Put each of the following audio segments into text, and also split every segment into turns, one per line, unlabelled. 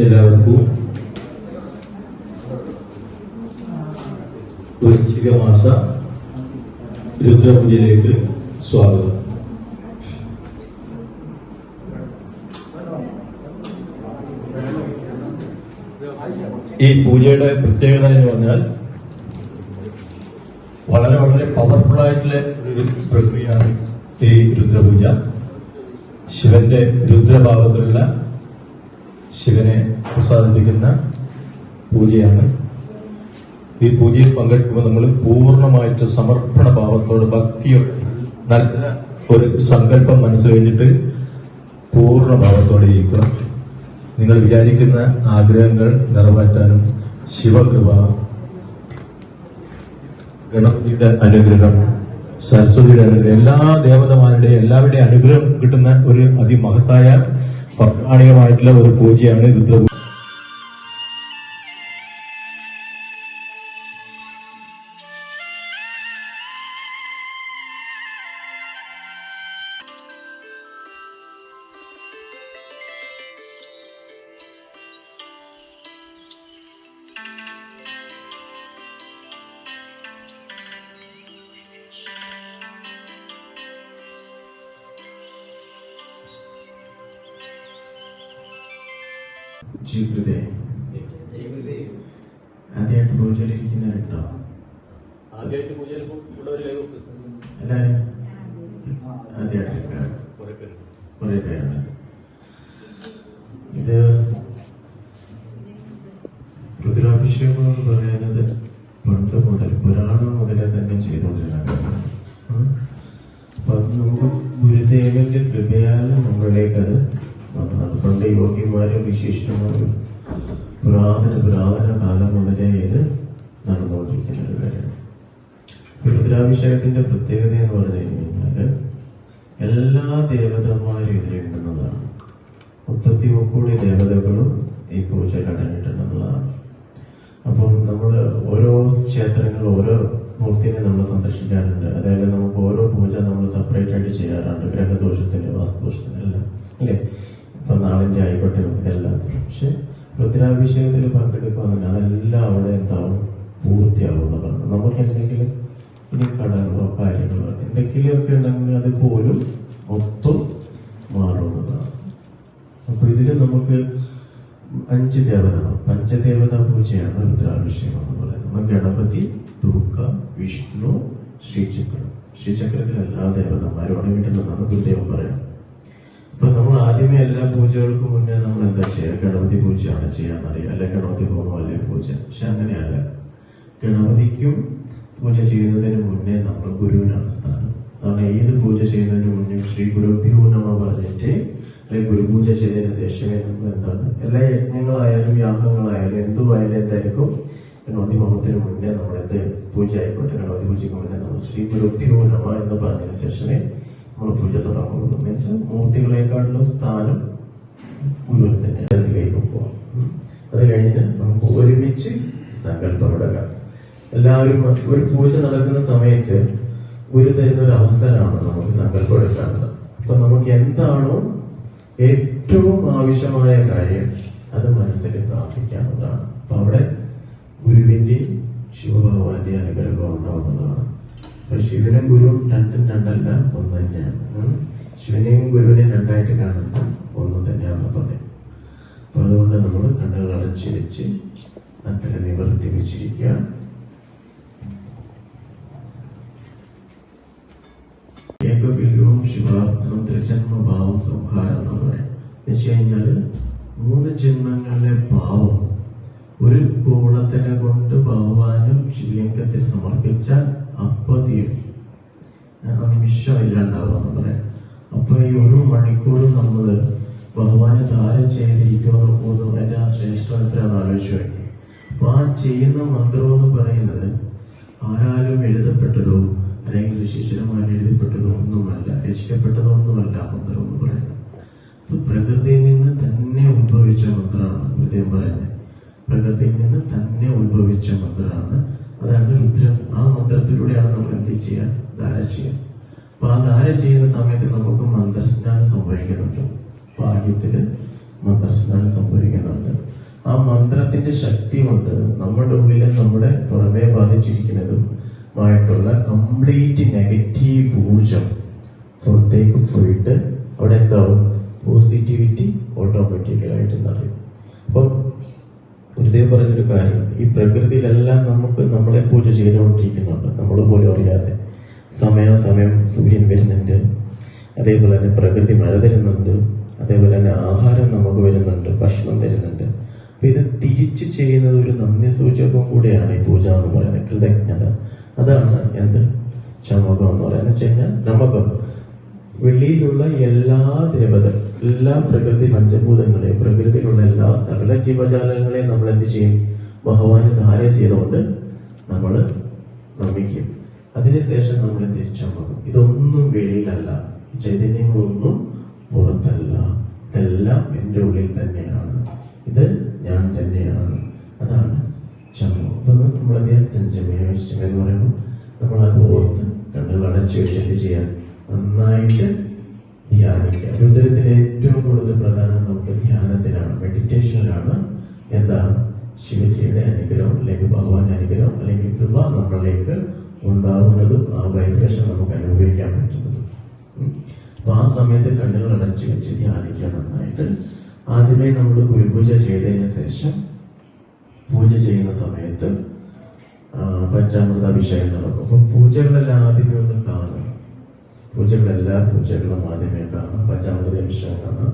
എല്ലാവർക്കും വൃശ്ചിക മാസ രുദ്രപൂജയിലേക്ക് സ്വാഗതം. ഈ പൂജയുടെ പ്രത്യേകത എന്ന് പറഞ്ഞാൽ വളരെ വളരെ പവർഫുൾ ആയിട്ടുള്ള ഒരു പ്രക്രിയയാണ് ഈ രുദ്രപൂജ. ശിവന്റെ രുദ്രഭാവത്തിലുള്ള ശിവനെ പ്രസാദിപ്പിക്കുന്ന പൂജയാണ്. ഈ പൂജയിൽ പങ്കെടുക്കുമ്പോൾ നമ്മൾ പൂർണമായിട്ട് സമർപ്പണ ഭാവത്തോട് ഭക്തിയോടെ നല്ല ഒരു സങ്കല്പം മനസ്സ് കഴിഞ്ഞിട്ട് പൂർണ ഭാവത്തോടെ ഇരിക്കണം. നിങ്ങൾ വിചാരിക്കുന്ന ആഗ്രഹങ്ങൾ നിറവേറ്റാനും ശിവകൃപ ഗണപതിയുടെ അനുഗ്രഹം സരസ്വതിയുടെ അനുഗ്രഹം എല്ലാ ദേവതമാരുടെയും എല്ലാവരുടെയും അനുഗ്രഹം കിട്ടുന്ന ഒരു അതിമഹത്തായ പൗരാണികമായിട്ടുള്ള ഒരു പൂജയാണ് രുദ്രപൂജ
ജീവിതേ ആദ്യമായിട്ട് പൂജയിലിരിക്കുന്നവരുണ്ടോ
ആദ്യമായിട്ട് പൂജയിൽ ഉള്ളവർ
എല്ലാവരും ആദ്യമായിട്ട്. കുറെ പേരുണ്ട് ഇത് രുദ്രാഭിഷേകം എന്ന് പറയുന്നത് പണ്ട് മുതൽ പുരാണം മുതലേ തന്നെ ചെയ്തുകൊണ്ടിരുന്ന കാര്യമാണ് ഉം. അപ്പൊ അത് നമുക്ക് ഗുരുദേവന്റെ കൃപയാൽ നമ്മളിലേക്ക് അത് വന്നതാണ് പണ്ട് യോഗിമാരും വിശേഷമായ പുരാതന പുരാതന കാലം മുതലേ ഇത് നടന്നുകൊണ്ടിരിക്കുന്ന ഒരു കാര്യമാണ് രുദ്രാഭിഷേകത്തിന്റെ പ്രത്യേകത എന്ന് പറഞ്ഞു കഴിഞ്ഞാൽ എല്ലാ ദേവതന്മാരും ഇതിലുണ്ടെന്നതാണ് മുപ്പത്തി മുക്കോടി ദേവതകളും ഈ പൂജയിൽ അടങ്ങിയിട്ടുണ്ടെന്നതാണ് അപ്പം നമ്മൾ ഓരോ ക്ഷേത്രങ്ങളും ഓരോ മൂർത്തിനെ നമ്മൾ സന്ദർശിക്കാറുണ്ട്. അതായത് നമുക്ക് ഓരോ പൂജ നമ്മൾ സെപ്പറേറ്റ് ആയിട്ട് ചെയ്യാറുണ്ട്. ഗ്രഹദോഷത്തിന്റെ വാസ്തുദോഷത്തിന്റെ എല്ലാം അല്ലേ? ഇപ്പൊ നാളിന്റെ ആയിക്കോട്ടെ ഇതെല്ലാം പക്ഷെ രുദ്രാഭിഷേകത്തിൽ പങ്കെടുക്കുകയാണെങ്കിൽ അതെല്ലാം അവിടെ എന്താവും? പൂർത്തിയാവും നമുക്ക് എന്തെങ്കിലും ഇനി കടകളോ കാര്യങ്ങളോ എന്തെങ്കിലുമൊക്കെ ഉണ്ടെങ്കിൽ അത് പോലും മൊത്തം മാറുന്നതാണ് അപ്പൊ ഇതിൽ നമുക്ക് അഞ്ച് ദേവതകൾ പഞ്ചദേവതാ പൂജയാണ് രുദ്രാഭിഷേകം എന്ന് പറയുന്നത്. ഗണപതി ദുർഗ വിഷ്ണു ശ്രീചക്രം. ശ്രീചക്രത്തിൽ എല്ലാ ദേവതന്മാരും അടങ്ങിയിട്ടുണ്ടെന്നാണ് ഗുരുദേവൻ പറയാം അപ്പൊ നമ്മൾ ആദ്യമേ എല്ലാ പൂജകൾക്കും മുന്നേ നമ്മൾ എന്താ ചെയ്യുക ഗണപതി പൂജയാണ് ചെയ്യാന്നറിയാം അല്ലെ ഗണപതി ഹോമം അല്ലെ പൂജ. പക്ഷെ അങ്ങനെയല്ല. ഗണപതിക്കും പൂജ ചെയ്യുന്നതിന് മുന്നേ നമ്മൾ ഗുരുവിനാണ് സ്ഥാനം. കാരണം ഏത് പൂജ ചെയ്യുന്നതിന് മുന്നേ ശ്രീ ഗുരുഭ്യോ നമ പറഞ്ഞിട്ട് അല്ലെങ്കിൽ ഗുരുപൂജ ചെയ്തതിന് ശേഷമേ നമ്മൾ എന്താണ്? എല്ലാ യജ്ഞങ്ങളായാലും യാഗങ്ങളായാലും എന്തുമായാലും എന്തായിരിക്കും ഗണപതി ഹോമത്തിന് മുന്നേ നമ്മൾ എന്ത് പൂജ ആയിക്കോട്ടെ? ഗണപതി പൂജയ്ക്ക് മുന്നേ നമ്മൾ ശ്രീ ഗുരുഭ്യോ നമ എന്ന് പറഞ്ഞതിന് ശേഷമേ നമ്മൾ പൂജ വെച്ചാൽ മൂർത്തികളെക്കാളും സ്ഥാനം ഗുരുവിന് തന്നെ അതിലേക്ക് ഉം. അത് കഴിഞ്ഞ് നമുക്ക് ഒരുമിച്ച് സങ്കല്പം എടുക്കാം എല്ലാവരും ഒരു പൂജ നടക്കുന്ന സമയത്ത് ഗുരു തരുന്ന ഒരു അവസരമാണ് നമുക്ക് സങ്കല്പം എടുക്കാനുള്ളത് അപ്പൊ നമുക്ക് എന്താണോ ഏറ്റവും ആവശ്യമായ കാര്യം അത് മനസ്സിൽ പ്രാർത്ഥിക്കാവുന്നതാണ്. അപ്പൊ അവിടെ ഗുരുവിന്റെയും ശിവഭഗവാന്റെ അനുഗ്രഹം ഉണ്ടാവുന്നതാണ്. അപ്പൊ ശിവനും ഗുരുവും രണ്ടും രണ്ടല്ല ഒന്ന് തന്നെയാണ്. ശിവനെയും ഗുരുവിനെയും രണ്ടായിട്ട് കാണുന്ന ഒന്ന് തന്നെയാണെന്ന് പറയും അപ്പൊ അതുകൊണ്ട് നമ്മൾ കണ്ണുകൾ അടച്ചു വെച്ച് നട്ടിനെ നിവർത്തി വെച്ചിരിക്കുക. ഏകബില്യവും ശിവാത്മം ത്രിജന്മഭാവം സംഹാരം എന്ന് പറയാം. വെച്ച് കഴിഞ്ഞാൽ മൂന്ന് ജന്മങ്ങളിലെ ഭാവം ഒരു കോളത്തിനെ കൊണ്ട് ഭഗവാനും ശിവലിംഗത്തിൽ സമർപ്പിച്ചാൽ അപ്പതിയും നിമിഷം ഇല്ലാണ്ടാവുക പറയാം. അപ്പൊ ഈ ഒരു മണിക്കൂറും നമ്മൾ ഭഗവാനെ ധാരം ചെയ്തിരിക്കുമെന്ന് പോലും എന്റെ ആ ശ്രേഷ്ഠം എത്രയാണെന്ന് ആലോചിച്ച് വയ്ക്കും അപ്പൊ ആ ചെയ്യുന്ന മന്ത്രം എന്ന് പറയുന്നത് ആരാലും എഴുതപ്പെട്ടതോ അല്ലെങ്കിൽ ഋഷീശ്വരന്മാർ എഴുതപ്പെട്ടതോ ഒന്നുമല്ല രചിക്കപ്പെട്ടതോ ഒന്നുമല്ല മന്ത്രം എന്ന് പറയുന്നത്. അപ്പൊ പ്രകൃതിയിൽ നിന്ന് തന്നെ ഉത്ഭവിച്ച മന്ത്രമാണ് ഹൃദയം പറയുന്നത്. പ്രകൃതിയിൽ നിന്ന് തന്നെ ഉത്ഭവിച്ച മന്ത്രമാണ് രുദ്രം ആ മന്ത്രത്തിലൂടെയാണ് നമ്മൾ എന്ത് ചെയ്യുക? ധാര ചെയ്യുക. അപ്പൊ ആ ധാര ചെയ്യുന്ന സമയത്ത് നമുക്ക് മന്ത്രസ്നാനം സംഭവിക്കുന്നുണ്ട്. ഭാഗ്യത്തിൽ മന്ത്രസ്നാനം സംഭവിക്കുന്നുണ്ട്. ആ മന്ത്രത്തിന്റെ ശക്തി കൊണ്ട് നമ്മുടെ ഉള്ളിലെ നമ്മുടെ പുറമെ ബാധിച്ചിരിക്കുന്നതുമായിട്ടുള്ള കംപ്ലീറ്റ് നെഗറ്റീവ് ഊർജം പുറത്തേക്ക് പോയിട്ട് അവിടെ എന്താവും? പോസിറ്റിവിറ്റി ഓട്ടോമാറ്റിക്കലായിട്ട് നിറയും. അപ്പം ഗുരുദേവ് പറഞ്ഞൊരു കാര്യം ഈ പ്രകൃതിയിലെല്ലാം നമുക്ക് നമ്മളെ പൂജ ചെയ്തുകൊണ്ടിരിക്കുന്നുണ്ട്. നമ്മൾ പോലും അറിയാതെ സമയം സമയം സൂര്യൻ വരുന്നുണ്ട്. അതേപോലെ തന്നെ പ്രകൃതി മഴ തരുന്നുണ്ട് അതേപോലെ തന്നെ ആഹാരം നമുക്ക് വരുന്നുണ്ട്. ഭക്ഷണം തരുന്നുണ്ട് അപ്പൊ ഇത് തിരിച്ചു ചെയ്യുന്നത് ഒരു നന്ദി സൂചകം കൂടെയാണ് ഈ പൂജ എന്ന് പറയുന്നത്. കൃതജ്ഞത. അതാണ് എന്ത്? ചമകം എന്ന് പറയുന്നത്. വെച്ച് കഴിഞ്ഞാൽ നമകം വെള്ളിയിലുള്ള എല്ലാ ദേവത എല്ലാ പ്രകൃതി പഞ്ചഭൂതങ്ങളെയും പ്രകൃതിയിലുള്ള എല്ലാ സകല ജീവജാലങ്ങളെയും നമ്മൾ എന്ത് ചെയ്യും? ഭഗവാന് ധാര ചെയ്തുകൊണ്ട് നമ്മൾ നമിക്കും അതിനുശേഷം നമ്മൾ തിരിച്ചമ്മക്കും ഇതൊന്നും വെളിയിലല്ല. ചൈതന്യങ്ങളൊന്നും പുറത്തല്ല. ഇതെല്ലാം എന്റെ ഉള്ളിൽ തന്നെയാണ്. ഇത് ഞാൻ തന്നെയാണ്. അതാണ് ചമ്മം നമ്മൾ നമ്മൾ സഞ്ചമയം എന്ന് പറയുമ്പോൾ നമ്മൾ അത് ഓർത്ത് കണ്ണുകൾ അടച്ചു വെച്ചിട്ട് നന്നായിട്ട് ധ്യാനിക്കുക രുദ്രത്തിന് ഏറ്റവും കൂടുതൽ പ്രധാനം നമുക്ക് ധ്യാനത്തിനാണ് മെഡിറ്റേഷനിലാണ് എന്താണ് ശിവജിയുടെ അനുഗ്രഹം അല്ലെങ്കിൽ ഭഗവാന്റെ അനുഗ്രഹം അല്ലെങ്കിൽ കൃപ നമ്മളിലേക്ക് ഉണ്ടാവുന്നതും ആ വൈബ്രേഷൻ നമുക്ക് അനുഭവിക്കാൻ പറ്റുന്നതും. അപ്പൊ ആ സമയത്ത് കണ്ണുകൾ അടച്ചു വെച്ച് ധ്യാനിക്കുക നന്നായിട്ട്. ആദ്യമേ നമ്മൾ ഗുരുപൂജ ചെയ്തതിന് ശേഷം പൂജ ചെയ്യുന്ന സമയത്ത് പഞ്ചാമൃത അഭിഷേകം നടക്കും. അപ്പൊ പൂജകളെല്ലാം ആദ്യമേ ഒന്ന് കാണുക. പൂജകളെല്ലാ പൂജകളും ആദ്യമേ കാണാം പഞ്ചാമൃത വിഷയം കാണാം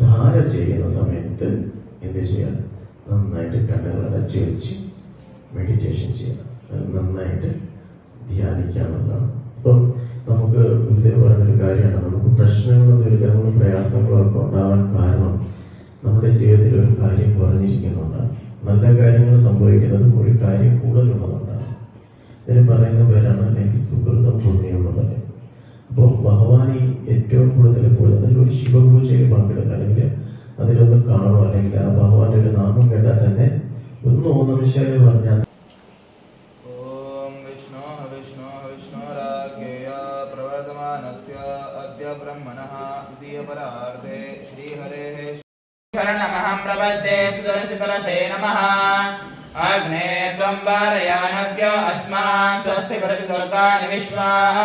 ധാര ചെയ്യുന്ന സമയത്ത് എന്ത് ചെയ്യാം നന്നായിട്ട് കണ്ണുകൾ അടച്ചു വെച്ച് മെഡിറ്റേഷൻ ചെയ്യാം നന്നായിട്ട് ധ്യാനിക്കാമെന്നാണ് ഇപ്പം നമുക്ക് ഗുരുദേവ് പറയുന്നൊരു കാര്യമാണ്. നമുക്ക് പ്രശ്നങ്ങളും ദുരിതങ്ങളും പ്രയാസങ്ങളും ഒക്കെ ഉണ്ടാവാൻ കാരണം നമ്മുടെ ജീവിതത്തിൽ ഒരു കാര്യം കുറഞ്ഞിരിക്കുന്നുണ്ടാണ് നല്ല കാര്യങ്ങൾ സംഭവിക്കുന്നത് ഒരു കാര്യം കൂടുതലുള്ളതുകൊണ്ടാണ്. ഇതിന് പറയുന്ന പേരാണ് അല്ലെങ്കിൽ സുഹൃതം പുണ്യം അപ്പോൾ ഭഗവാൻ ഈ ഏറ്റവും കൂടുതൽ പൂജ അതിൽ ഒരു ശിവപൂജയിൽ പങ്കെടുക്കുക അല്ലെങ്കിൽ അതിലൊന്ന് കാണുക അല്ലെങ്കിൽ ആ ഭഗവാന്റെ ഒരു നാമം കേട്ടാൽ തന്നെ ഒന്ന് ഓണമിഷായി പറഞ്ഞാൽ
ॐ विष्णो विष्णो विष्णोराज्ञेय प्रवर्तमानस्य अद्य ब्रह्मणः द्वितीयपरार्धे श्रीहरेः शरणमहं प्रपद्ये सुदर्शितरसे नमः अग्ने त्वं वारयानव्य अस्मान् स्वस्ति भरति दुर्गानि विश्वाः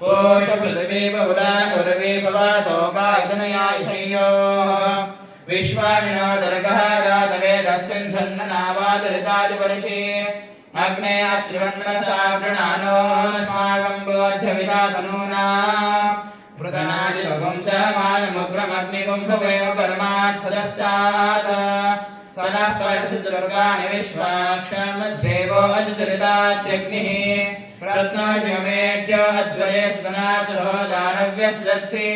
పోష పృథివీవ ఉదాన గురవీపవాతో వాదనయాయుషయ్యో విశ్వాణినో దర్గహారాతవే దస్సింధున్న నావాదురితాదిపరిషే అగ్నే అత్రివన్మనసా గృణానోస్మాగం బోధ్యవిదా తనూనా మృతనాది లఘుంశమానముగ్రమగ్నిగుంభవేమ పరమాత్ సదస్తాత్ परमात् सदस्तात् स नः परशुदुर्गानि विश्वाक्षमध्येवो अतिदुरितात्यग्निः प्रत्नोषमेत्य अध्वरे सनातः दानव्यत्सत्सि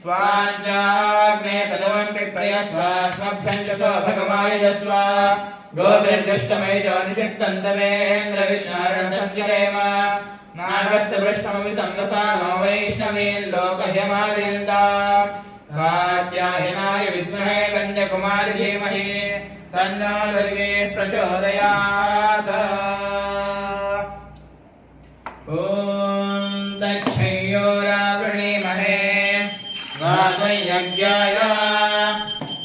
स्वाञ्चाग्ने तनुवं पिप्रयस्वास्मभ्यं च सौभगमायुजस्व गोभिर्दुष्टमैजो निषिक्तन्तवेन्द्रविष्णारणसञ्चरेम नागस्य पृष्ठमपि सम्मसानो वैष्णवीन् लोकह्यमादयन्ता कात्यायनाय विद्महे कन्याकुमारि धीमहि तन्नो दुर्गे प्रचोदयात् ॐ दक्षयोरावृणीमहे गातुयज्ञाय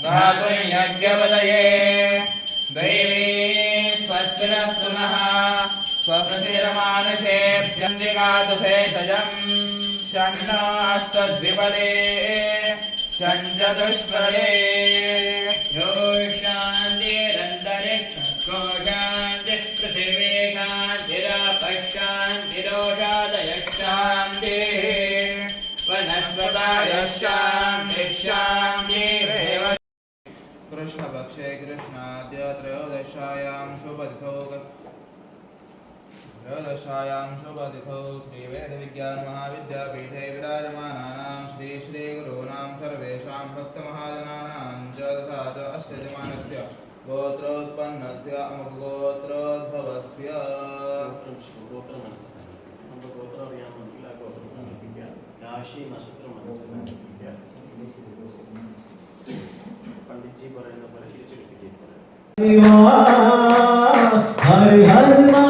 गातुयज्ञपदये दैवी स्वस्ति नस्तु नः स्वप्रतिरमानुषेभ्यन्दिगातु भेषजम् षण्णास्तद्विपदे சஞ்சதுஷ்பலே யோஷாந்திரந்தரிஷோஷாந்தி பிருத்திவே காந்திராபஷாந்திரோஷாதயஷாந்தி வனஸ்பதாயஷாந்தி षोदशायां शुभतिथौ श्रीवेदविज्ञानमहाविद्यापीठे विराजमानानां श्रीश्रीगुरूणां सर्वेषां भक्तमहाजनानां च तथा च अस्य गोत्रोत्पन्नस्य
हरि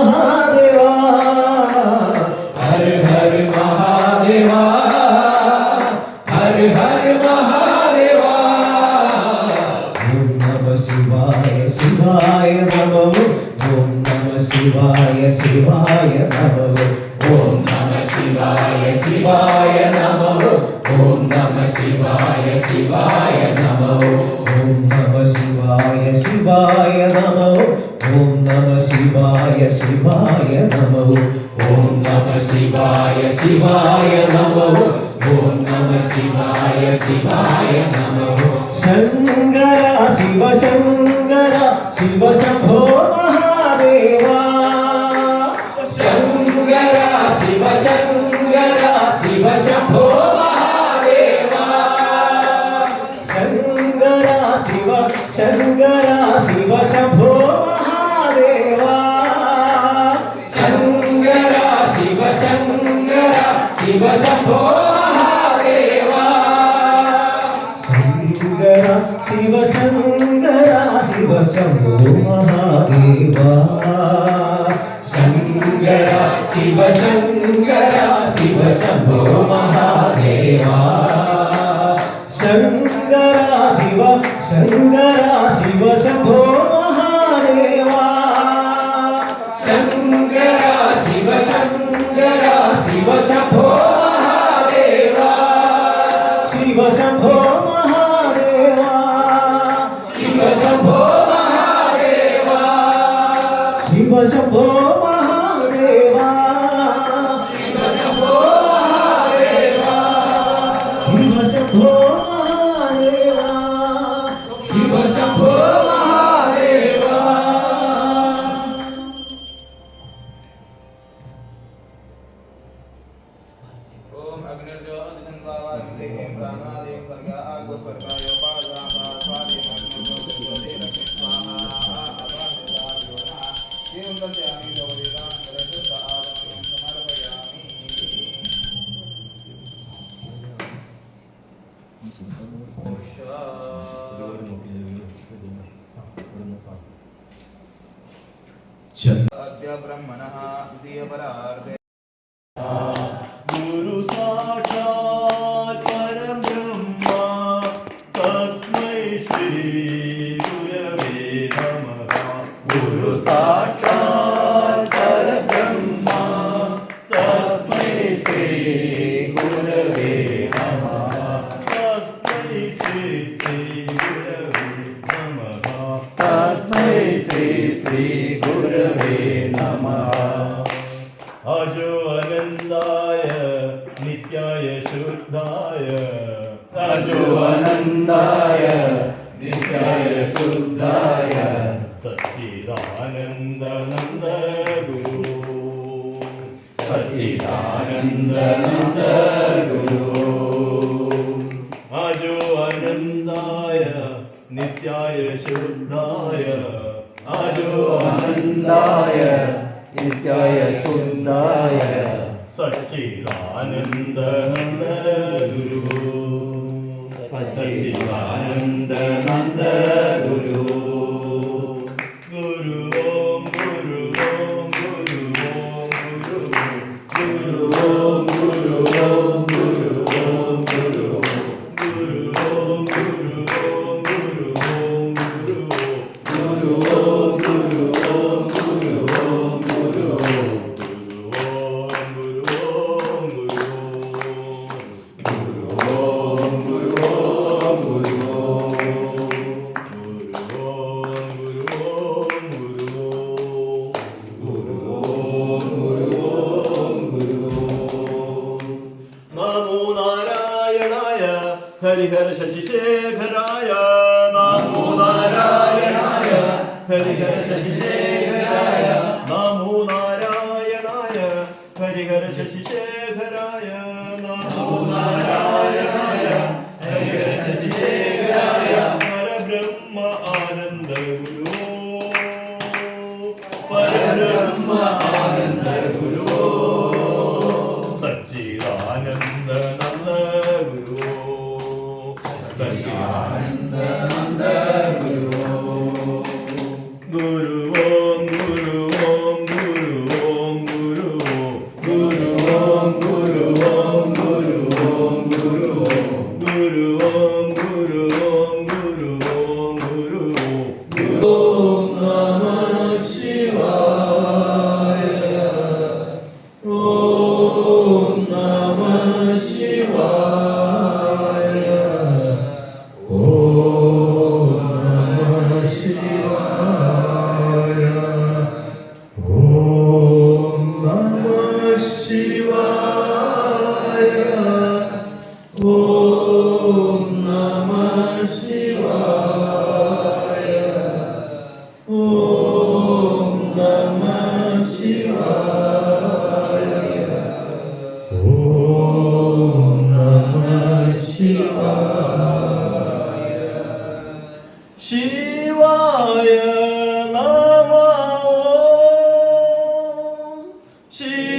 சிவாய சிவாய நமோ ஓம் நம சிவாய சிவாய நமோ ஓம் நம சிவாய சிவாய நமோ
சங்கரா சிவசங்கரா சிவசம்போ மகாதேவா शिवशम्भो महादेवा शिवशम्भो महादेवा
शिवशम्भो Guru Sakya. സച്ചിദാനന്ദനന്ദ ഗുരു. ആജോ ആനന്ദായ നിത്യായ ശുദ്ധായ. ആജോ ആനന്ദായ നിത്യായ ശുദ്ധായ. സച്ചിദാനന്ദനന്ദ ഗുരു. സച്ചിദാനന്ദനന്ദ Hallelujah. ഹരിഹര ശശിശേഖരായ നമോ നാരായണായ ഹരിഹര ശശിശേഖരായ നമോ ഹരിഹര ശശിശേഖരായ നമോ Jesus.